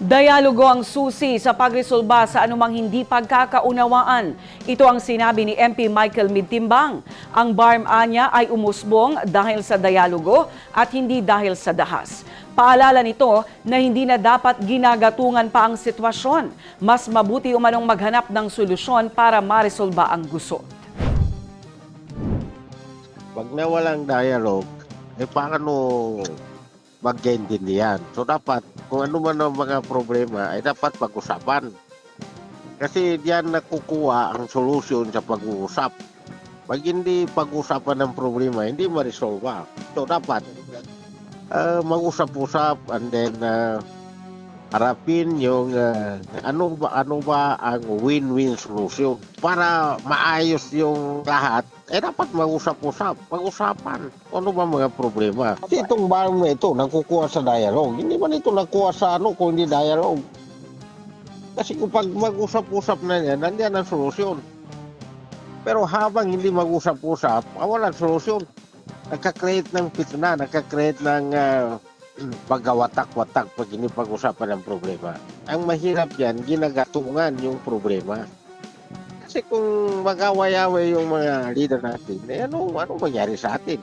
Dialogo ang susi sa pagresolba sa anumang hindi pagkakaunawaan. Ito ang sinabi ni MP Michael Midtimbang. Ang BARM anya ay umusbong dahil sa dialogo at hindi dahil sa dahas. Paalala nito na hindi na dapat ginagatungan pa ang sitwasyon. Mas mabuti umanong maghanap ng solusyon para maresolba ang gusto. Pag nawalang dialogue, eh paano magkaintindihan? So dapat, kung ano man ang mga problema, ay dapat pag-usapan. Kasi diyan nakukuha ang solusyon sa pag-uusap. Pag hindi pag-usapan ng problema, hindi ma-resolve. So dapat, ah, mag-usap-usap and then ah, harapin yung ah, ano ba ano ba ang win-win solution para maayos yung lahat eh dapat mag-usap-usap mag-usapan. Ano ba mga problema? Kasi itong barang ito nagkukuha sa dialogue. Hindi man ito nagkuha sa ano kung hindi dialogue. Kasi kung pag mag-usap-usap na yan nandiyan ang solusyon pero habang hindi mag-usap-usap ah, walang solusyon nagka-create ng pitna nagka-create ng ah, pagkawatak-watak pag hindi pag-usapan ng problema. Ang mahirap yan, ginagatungan yung problema. Kasi kung mag-away-away yung mga leader natin, eh ano, ano mangyari sa atin?